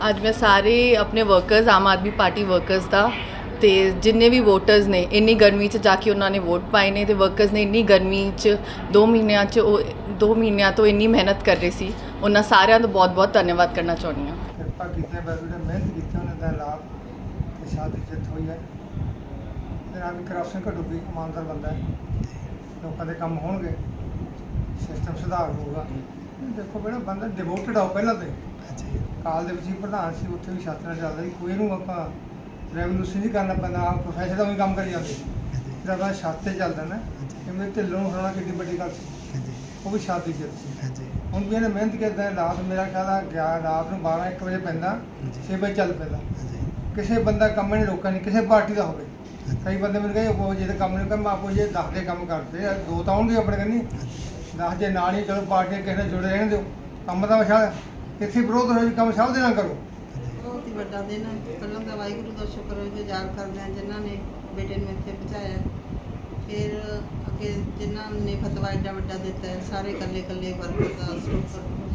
ਅੱਜ ਮੈਂ ਸਾਰੇ ਆਪਣੇ workers Aam Aadmi party workers ਦਾ ਤੇ ਜਿੰਨੇ ਵੀ ਵੋਟਰਸ ਨੇ, ਇੰਨੀ ਗਰਮੀ 'ਚ ਜਾ ਕੇ ਉਹਨਾਂ ਨੇ ਵੋਟ ਪਾਏ ਨੇ ਤੇ ਵਰਕਰਸ ਨੇ ਇੰਨੀ ਗਰਮੀ 'ਚ 2 ਮਹੀਨਿਆਂ 'ਚ ਉਹ 2 ਮਹੀਨਿਆਂ ਤੋਂ ਇੰਨੀ ਮਿਹਨਤ ਕਰ ਰਹੇ ਸੀ। ਉਹਨਾਂ ਸਾਰਿਆਂ ਦਾ ਬਹੁਤ-ਬਹੁਤ ਧੰਨਵਾਦ ਕਰਨਾ ਚਾਹੁੰਦੀ ਹਾਂ। ਕਿਰਪਾ ਕੀਤੇ ਬਾਬੂ ਮਿਹਨਤ ਕੀਤੀ ਉਹਨਾਂ ਦਾ ਲਾਭ ਤੇ ਸ਼ਾਦੀ ਜਿੱਤ ਹੋਈ ਹੈ। ਇਹਦੇ ਵੀ ਕਰਪਸ਼ਨ ਘਟੂਗੀ ਇਮਾਨਦਾਰ ਬੰਦਾ ਹੈ। ਲੋਕਾਂ ਦੇ ਕੰਮ ਹੋਣਗੇ ਸਿਸਟਮ ਸੁਧਾਰ ਹੋਊਗਾ। ਦੇਖੋ ਬੜਾ ਬੰਦਾ ਡਿਵੋਟਡ ਆ ਉਹ ਪਹਿਲਾਂ ਤੇ। ਕਾਲ ਦੇ ਵਿੱਚ ਹੀ ਪ੍ਰਧਾਨ ਸੀ ਉੱਥੇ ਵੀ ਸ਼ਾਸਤਰ ਚੱਲਦਾ ਸੀ। ਕੋਈ ਨੂੰ ਆਪਾਂ ਰੈਵੋਲੂਸ਼ਨ ਨਹੀਂ ਕਰਨਾ ਪੈਂਦਾ ਆਪ ਪ੍ਰੋਫੈਸਰ ਦਾ ਵੀ ਕੰਮ ਕਰੀ ਜਾਂਦੇ। ਜਿਹੜਾ ਆਪਣਾ ਸ਼ਾਸਤਰ ਚੱਲਦਾ ਨਾ ਕਿਵੇਂ ਢਿੱਲੋਂ ਹੋਣਾ ਕਿੰਨੀ ਵੱਡੀ ਗੱਲ ਸੀ। ਉਹ ਵੀ ਸ਼ਾਦੀ ਜਿੱਤ ਸੀ। ਹੁਣ ਵੀ ਇਹਨੇ ਮਿਹਨਤ ਕਰਦਾ ਹੈ, ਰਾਤ ਮੇਰਾ ਖਿਆਲ ਆ ਗਿਆ ਰਾਤ ਨੂੰ 12 1 ਵਜੇ ਪੈਂਦਾ 6 ਵਜੇ ਚੱਲ ਪੈਂਦਾ। ਕਿਸੇ ਬੰਦਾ ਕੰਮ ਨਹੀਂ ਰੋਕਾ ਨਹੀਂ ਕਿਸੇ ਪਾਰਟੀ ਦਾ ਹੋਵੇ। ਕਈ ਬੰਦੇ ਮੈਨੂੰ ਕਹੇ ਉਹ ਜਿਹਦੇ ਕੰਮ ਨਹੀਂ ਕੰਮ ਆਪੋ ਜੇ 10 ਦੇ ਕੰਮ ਕਰਦੇ ਆ ਦੋ ਤਾਂ ਆਉਣਗੇ ਆਪਣੇ ਕੰਨੀ। 10 ਜੇ ਨਾਲ ਹੀ ਚਲੋ ਪਾਰਟੀਆਂ ਕਿਸੇ ਨਾਲ ਜੁੜੇ ਰਹਿਣ ਦਿਓ, ਕੰਮ ਦਾ ਵਿਸ਼ਾ ਇੱਥੇ ਵਿਰੋਧ ਹੋਏ, ਕੰਮ ਸਭ ਦੇ ਨਾਲ ਕਰੋ। ਬਹੁਤ ਹੀ ਵੱਡਾ ਦਿਨ ਹੈ। ਪਹਿਲਾਂ ਤਾਂ ਵਾਹਿਗੁਰੂ ਦਾ ਸ਼ੁਕਰ ਹੈ ਜੋ, ਯਾਦ ਕਰਦੇ ਹਾਂ ਜਿਨ੍ਹਾਂ ਨੇ ਬੇਟੇ ਨੂੰ ਇੱਥੇ ਪਹੁੰਚਾਇਆ। ਫਿਰ ਅੱਗੇ ਜਿਨ੍ਹਾਂ ਨੇ ਫਤਵਾ ਐਡਾ ਵੱਡਾ ਦਿੱਤਾ ਹੈ, ਸਾਰੇ ਇਕੱਲੇ ਇਕੱਲੇ ਵਰਕਰ ਦਾ ਸ਼ੁਕਰ।